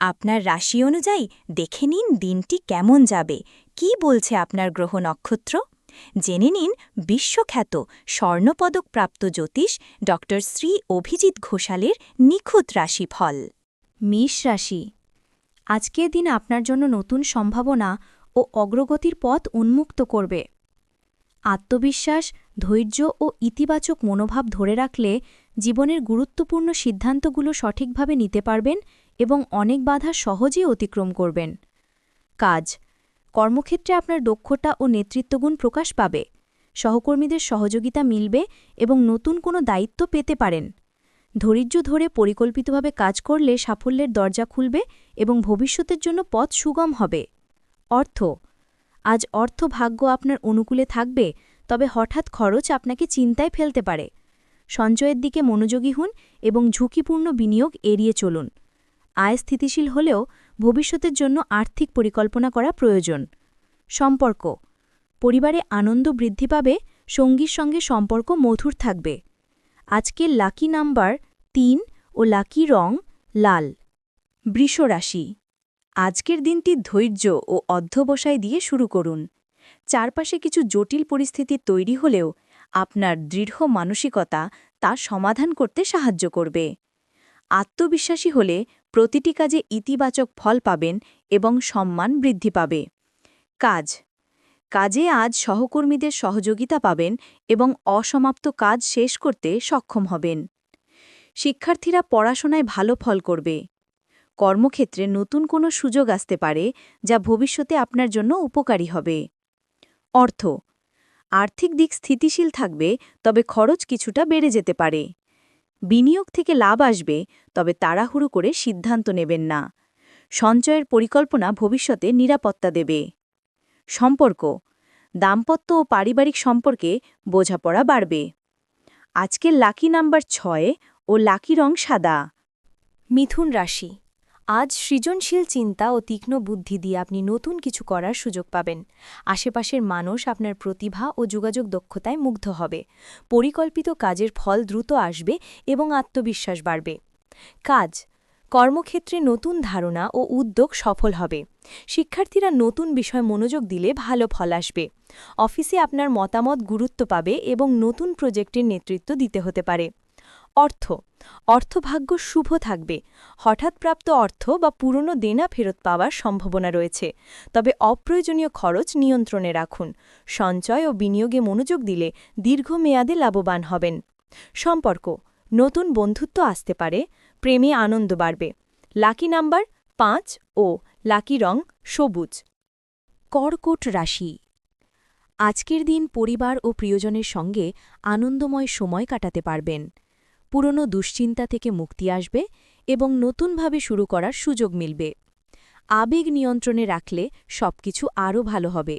আপনার রাশি অনুযায়ী দেখে নিন দিনটি কেমন যাবে। কি বলছে আপনার গ্রহ নক্ষত্র? জেনে নিন বিশ্বখ্যাত স্বর্ণপদকপ্রাপ্ত জ্যোতিষ ড শ্রী অভিজিৎ ঘোষালের নিখুঁত রাশিফল। মেষ রাশি। আজকের দিন আপনার জন্য নতুন সম্ভাবনা ও অগ্রগতির পথ উন্মুক্ত করবে। আত্মবিশ্বাস, ধৈর্য ও ইতিবাচক মনোভাব ধরে রাখলে জীবনের গুরুত্বপূর্ণ সিদ্ধান্তগুলো সঠিকভাবে নিতে পারবেন এবং অনেক বাধা সহজেই অতিক্রম করবেন। কাজ। কর্মক্ষেত্রে আপনার দক্ষতা ও নেতৃত্বগুণ প্রকাশ পাবে। সহকর্মীদের সহযোগিতা মিলবে এবং নতুন কোনো দায়িত্ব পেতে পারেন। ধৈর্য ধরে পরিকল্পিতভাবে কাজ করলে সাফল্যের দরজা খুলবে এবং ভবিষ্যতের জন্য পথ সুগম হবে। অর্থ। আজ অর্থ ভাগ্য আপনার অনুকূলে থাকবে, তবে হঠাৎ খরচ আপনাকে চিন্তায় ফেলতে পারে। সঞ্চয়ের দিকে মনোযোগী হন এবং ঝুঁকিপূর্ণ বিনিয়োগ এড়িয়ে চলুন। আয় স্থিতিশীল হলেও ভবিষ্যতের জন্য আর্থিক পরিকল্পনা করা প্রয়োজন। সম্পর্ক। পরিবারে আনন্দ বৃদ্ধি পাবে, সঙ্গীর সঙ্গে সম্পর্ক মধুর থাকবে। আজকের লাকি নাম্বার তিন ও লাকি রং লাল। বৃষরাশি। আজকের দিনটি ধৈর্য ও অধ্যবসায় দিয়ে শুরু করুন। চারপাশে কিছু জটিল পরিস্থিতি তৈরি হলেও আপনার দৃঢ় মানসিকতা তা সমাধান করতে সাহায্য করবে। আত্মবিশ্বাসী হলে প্রতিটি কাজে ইতিবাচক ফল পাবেন এবং সম্মান বৃদ্ধি পাবে। কাজ। কাজে আজ সহকর্মীদের সহযোগিতা পাবেন এবং অসমাপ্ত কাজ শেষ করতে সক্ষম হবেন। শিক্ষার্থীরা পড়াশোনায় ভালো ফল করবে। কর্মক্ষেত্রে নতুন কোনো সুযোগ আসতে পারে যা ভবিষ্যতে আপনার জন্য উপকারী হবে। অর্থ। আর্থিক দিক স্থিতিশীল থাকবে, তবে খরচ কিছুটা বেড়ে যেতে পারে। বিনিয়োগ থেকে লাভ আসবে, তবে তাড়াহুড়ো করে সিদ্ধান্ত নেবেন না। সঞ্চয়ের পরিকল্পনা ভবিষ্যতে নিরাপত্তা দেবে। সম্পর্ক, দাম্পত্য ও পারিবারিক সম্পর্কে বোঝাপড়া বাড়বে। আজকের লাকি নাম্বার ছয় ও লাকি রং সাদা। মিথুন রাশি। আজ সৃজনশীল চিন্তা ও তীক্ষ্ণ বুদ্ধি দিয়ে আপনি নতুন কিছু করার সুযোগ পাবেন। আশেপাশের মানুষ আপনার প্রতিভা ও যোগাযোগ দক্ষতায় মুগ্ধ হবে। পরিকল্পিত কাজের ফল দ্রুত আসবে এবং আত্মবিশ্বাস বাড়বে। কাজ। কর্মক্ষেত্রে নতুন ধারণা ও উদ্যোগ সফল হবে। শিক্ষার্থীরা নতুন বিষয় মনোযোগ দিলে ভালো ফল আসবে। অফিসে আপনার মতামত গুরুত্ব পাবে এবং নতুন প্রজেক্টের নেতৃত্ব দিতে হতে পারে। অর্থ। অর্থভাগ্য শুভ থাকবে। হঠাৎ প্রাপ্ত অর্থ বা পুরনো দেনা ফেরত পাওয়ার সম্ভাবনা রয়েছে। তবে অপ্রয়োজনীয় খরচ নিয়ন্ত্রণে রাখুন। সঞ্চয় ও বিনিয়োগে মনোযোগ দিলে দীর্ঘমেয়াদে লাভবান হবেন। সম্পর্ক। নতুন বন্ধুত্ব আসতে পারে। প্রেমে আনন্দ বাড়বে। লাকি নাম্বার পাঁচ ও লাকি রং সবুজ। কর্কট রাশি। আজকের দিন পরিবার ও প্রিয়জনের সঙ্গে আনন্দময় সময় কাটাতে পারবেন। পুরনো দুশ্চিন্তা থেকে মুক্তি আসবে এবং নতুনভাবে শুরু করার সুযোগ মিলবে। আবেগ নিয়ন্ত্রণে রাখলে সবকিছু আরও ভালো হবে।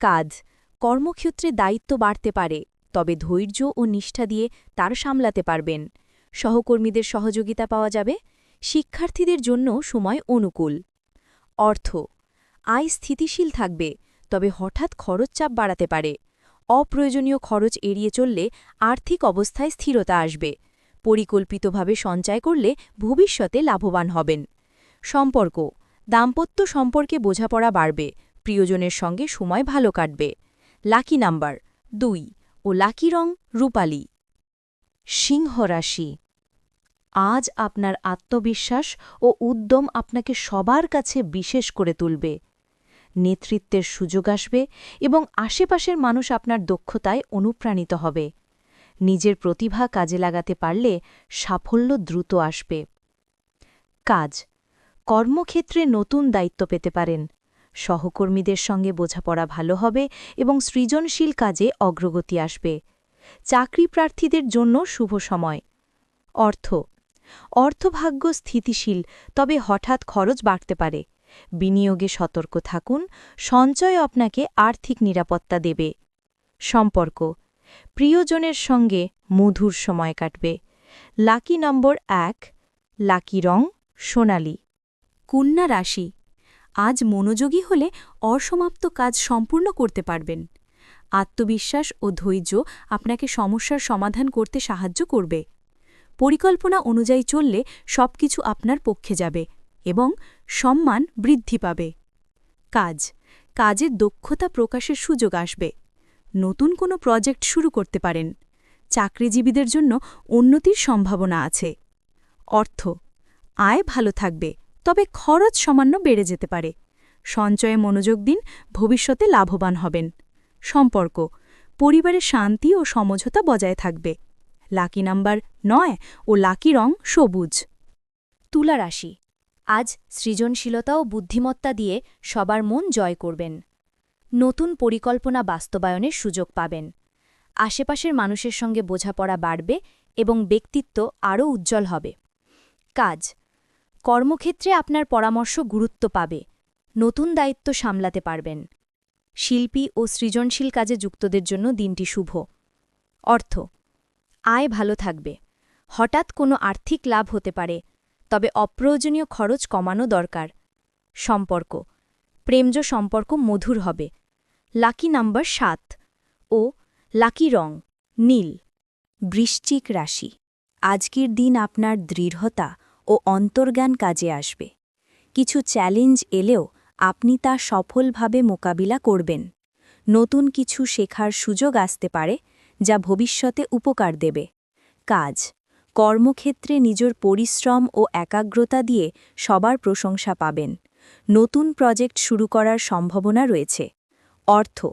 কাজ, কর্মক্ষেত্রে দায়িত্ব বাড়তে পারে, তবে ধৈর্য ও নিষ্ঠা দিয়ে তার সামলাতে পারবেন। সহকর্মীদের সহযোগিতা পাওয়া যাবে, শিক্ষার্থীদের জন্য সময় অনুকূল। অর্থ, আয় স্থিতিশীল থাকবে, তবে হঠাৎ খরচ চাপ বাড়াতে পারে। অপ্রয়োজনীয় খরচ এড়িয়ে চললে আর্থিক অবস্থায় স্থিরতা আসবে। পরিকল্পিতভাবে সঞ্চয় করলে ভবিষ্যতে লাভবান হবেন। সম্পর্ক, দাম্পত্য সম্পর্কে বোঝাপড়া বাড়বে, প্রিয়জনের সঙ্গে সময় ভালো কাটবে। লাকি নাম্বার, দুই, ও লাকি রং রূপালী। সিংহ রাশি, আজ আপনার আত্মবিশ্বাস ও উদ্যম আপনাকে সবার কাছে বিশেষ করে তুলবে। নেতৃত্বের সুযোগ আসবে এবং আশেপাশের মানুষ আপনার দক্ষতায় অনুপ্রাণিত হবে। নিজের প্রতিভা কাজে লাগাতে পারলে সাফল্য দ্রুত আসবে। কাজ। কর্মক্ষেত্রে নতুন দায়িত্ব পেতে পারেন। সহকর্মীদের সঙ্গে বোঝাপড়া ভালো হবে এবং সৃজনশীল কাজে অগ্রগতি আসবে। চাকরি প্রার্থীদের জন্য শুভ সময়। অর্থ। অর্থভাগ্য স্থিতিশীল, তবে হঠাৎ খরচ বাড়তে পারে। বিনিয়োগে সতর্ক থাকুন, সঞ্চয় আপনাকে আর্থিক নিরাপত্তা দেবে। সম্পর্ক। প্রিয়জনের সঙ্গে মধুর সময় কাটবে। লাকি নম্বর এক, লাকি রং, সোনালি। কন্যা রাশি, আজ মনোযোগী হলে অসমাপ্ত কাজ সম্পূর্ণ করতে পারবেন। আত্মবিশ্বাস ও ধৈর্য আপনাকে সমস্যার সমাধান করতে সাহায্য করবে। পরিকল্পনা অনুযায়ী চললে সবকিছু আপনার পক্ষে যাবে এবং সম্মান বৃদ্ধি পাবে। কাজ কাজে দক্ষতা প্রকাশের সুযোগ আসবে। নতুন কোনো প্রজেক্ট শুরু করতে পারেন। চাকরিজীবীদের জন্য উন্নতির সম্ভাবনা আছে। অর্থ, আয় ভালো থাকবে, তবে খরচ সামান্য বেড়ে যেতে পারে। সঞ্চয়ে মনোযোগ দিন, ভবিষ্যতে লাভবান হবেন। সম্পর্ক পরিবারের শান্তি ও সমঝোতা বজায় থাকবে। লাকি নাম্বার নয় ও লাকি রং সবুজ। তুলা রাশি আজ সৃজনশীলতা ও বুদ্ধিমত্তা দিয়ে সবার মন জয় করবেন। নতুন পরিকল্পনা বাস্তবায়নের সুযোগ পাবেন। আশেপাশের মানুষের সঙ্গে বোঝাপড়া বাড়বে এবং ব্যক্তিত্ব আরও উজ্জ্বল হবে। কাজ। কর্মক্ষেত্রে আপনার পরামর্শ গুরুত্ব পাবে। নতুন দায়িত্ব সামলাতে পারবেন। শিল্পী ও সৃজনশীল কাজে যুক্তদের জন্য দিনটি শুভ। অর্থ। আয় ভালো থাকবে। হঠাৎ কোনো আর্থিক লাভ হতে পারে, তবে অপ্রয়োজনীয় খরচ কমানো দরকার। সম্পর্ক। প্রেমজ সম্পর্ক মধুর হবে। লাকি নাম্বার সাত ও লাকি রং, নীল। বৃশ্চিক রাশি, আজকের দিন আপনার দৃঢ়তা ও অন্তর্জ্ঞান কাজে আসবে। কিছু চ্যালেঞ্জ এলেও আপনি তা সফলভাবে মোকাবিলা করবেন। নতুন কিছু শেখার সুযোগ আসতে পারে যা ভবিষ্যতে উপকার দেবে। কাজ, কর্মক্ষেত্রে নিজের পরিশ্রম ও একাগ্রতা দিয়ে সবার প্রশংসা পাবেন। নতুন প্রজেক্ট শুরু করার সম্ভাবনা রয়েছে। অর্থ,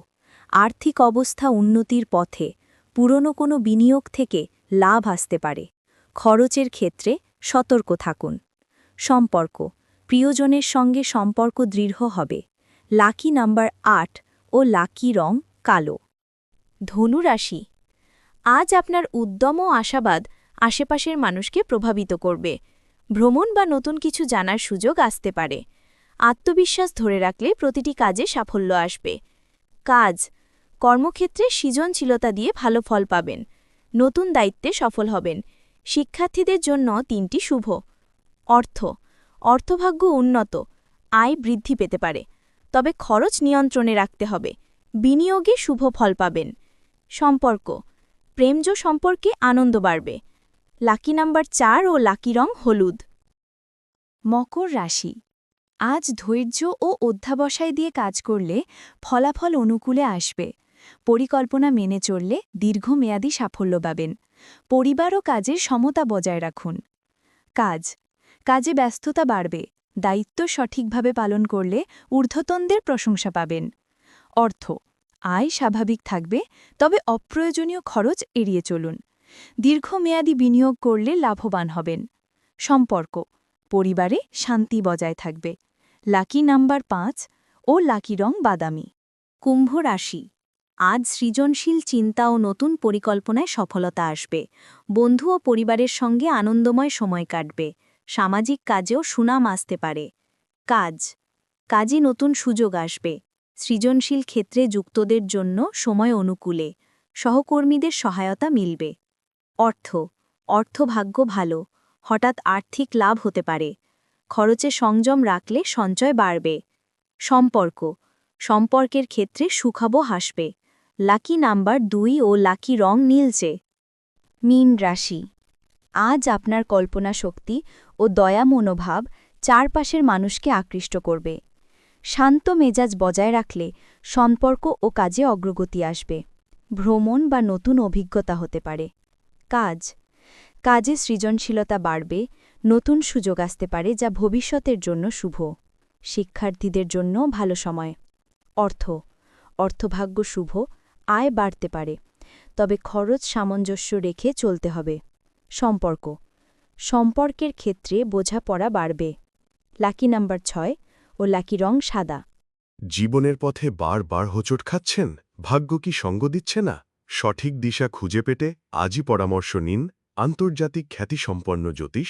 আর্থিক অবস্থা উন্নতির পথে পুরনো কোনো বিনিয়োগ থেকে লাভ আসতে পারে। খরচের ক্ষেত্রে সতর্ক থাকুন। সম্পর্ক, প্রিয়জনের সঙ্গে সম্পর্ক দৃঢ় হবে। লাকি নাম্বার আট ও লাকি রং কালো। ধনুরাশি, আজ আপনার উদ্যম ও আশাবাদ আশেপাশের মানুষকে প্রভাবিত করবে। ভ্রমণ বা নতুন কিছু জানার সুযোগ আসতে পারে। আত্মবিশ্বাস ধরে রাখলে প্রতিটি কাজে সাফল্য আসবে। কাজ। কর্মক্ষেত্রে সৃজনশীলতা দিয়ে ভালো ফল পাবেন। নতুন দায়িত্বে সফল হবেন। শিক্ষার্থীদের জন্য তিনটি শুভ। অর্থ। অর্থভাগ্য উন্নত। আয় বৃদ্ধি পেতে পারে। তবে খরচ নিয়ন্ত্রণে রাখতে হবে। বিনিয়োগে শুভ ফল পাবেন। সম্পর্ক। প্রেমজ সম্পর্কে আনন্দ বাড়বে। লাকি নাম্বার চার ও লাকি রং হলুদ। মকর রাশি। আজ ধৈর্য ও অধ্যাবসায় দিয়ে কাজ করলে ফলাফল অনুকূলে আসবে। পরিকল্পনা মেনে চললে দীর্ঘমেয়াদী সাফল্য পাবেন। পরিবার ও কাজের সমতা বজায় রাখুন। কাজ। কাজে ব্যস্ততা বাড়বে। দায়িত্ব সঠিকভাবে পালন করলে ঊর্ধ্বতনদের প্রশংসা পাবেন। অর্থ। আয় স্বাভাবিক থাকবে, তবে অপ্রয়োজনীয় খরচ এড়িয়ে চলুন। দীর্ঘমেয়াদী বিনিয়োগ করলে লাভবান হবেন। সম্পর্ক। পরিবারে শান্তি বজায় থাকবে। লাকি নাম্বার পাঁচ ও লাকি রং বাদামি। কুম্ভ রাশি। আজ সৃজনশীল চিন্তা ও নতুন পরিকল্পনায় সফলতা আসবে। বন্ধু ও পরিবারের সঙ্গে আনন্দময় সময় কাটবে। সামাজিক কাজেও সুনাম আসতে পারে। কাজ। কাজে নতুন সুযোগ আসবে। সৃজনশীল ক্ষেত্রে যুক্তদের জন্য সময় অনুকূলে। সহকর্মীদের সহায়তা মিলবে। অর্থ। অর্থভাগ্য ভালো। হঠাৎ আর্থিক লাভ হতে পারে। খরচে সংযম রাখলে সঞ্চয় বাড়বে। সম্পর্ক। সম্পর্কের ক্ষেত্রে সুখাব হাসবে। লাকি নাম্বার দুই ও লাকি রং নীলচে। মীন রাশি। আজ আপনার কল্পনা শক্তি ও দয়া মনোভাব চারপাশের মানুষকে আকৃষ্ট করবে। শান্ত মেজাজ বজায় রাখলে সম্পর্ক ও কাজে অগ্রগতি আসবে। ভ্রমণ বা নতুন অভিজ্ঞতা হতে পারে। কাজ। কাজে সৃজনশীলতা বাড়বে নতুন সুযোগ আসতে পারে যা ভবিষ্যতের জন্য শুভ। শিক্ষার্থীদের জন্য ভালো সময়। অর্থ। অর্থভাগ্য শুভ। আয় বাড়তে পারে। তবে খরচ সামঞ্জস্য রেখে চলতে হবে। সম্পর্ক। সম্পর্কের ক্ষেত্রে বোঝাপড়া বাড়বে। লাকি নাম্বার ছয় ও লাকি রং সাদা। জীবনের পথে বারবার হোঁচট খাচ্ছেন? ভাগ্য কি সঙ্গ দিচ্ছে না? সঠিক দিশা খুঁজে পেতে আজই পরামর্শ নিন আন্তর্জাতিক খ্যাতিসম্পন্ন জ্যোতিষ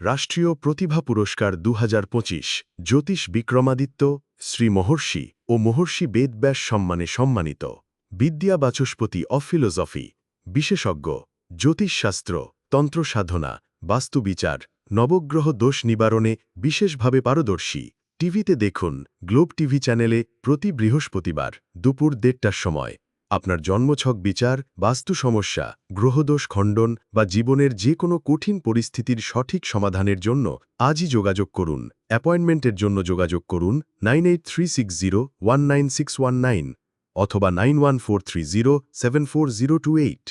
রাষ্ট্রীয় প্রতিভা পুরস্কার দু হাজার পঁচিশ, জ্যোতিষ বিক্রমাদিত্য, শ্রী মহর্ষি ও মহর্ষি বেদব্যাস সম্মানে সম্মানিত। বিদ্যা বাচস্পতি অফ ফিলোজফি বিশেষজ্ঞ, জ্যোতিষশাস্ত্র, তন্ত্র সাধনা বাস্তুবিচার নবগ্রহ দোষ নিবারণে বিশেষভাবে পারদর্শী। টিভিতে দেখুন গ্লোব টিভি চ্যানেলে প্রতি বৃহস্পতিবার দুপুর দেড়টার সময়। আপনার জন্মছক বিচার, বাস্তু সমস্যা, গ্রহদোষ খণ্ডন বা জীবনের যে কোনো কঠিন পরিস্থিতির সঠিক সমাধানের জন্য আজই যোগাযোগ করুন। অ্যাপয়েন্টমেন্টের জন্য যোগাযোগ করুন nine eight three six zero one nine six one nine অথবা nine one four three zero seven four zero two eight.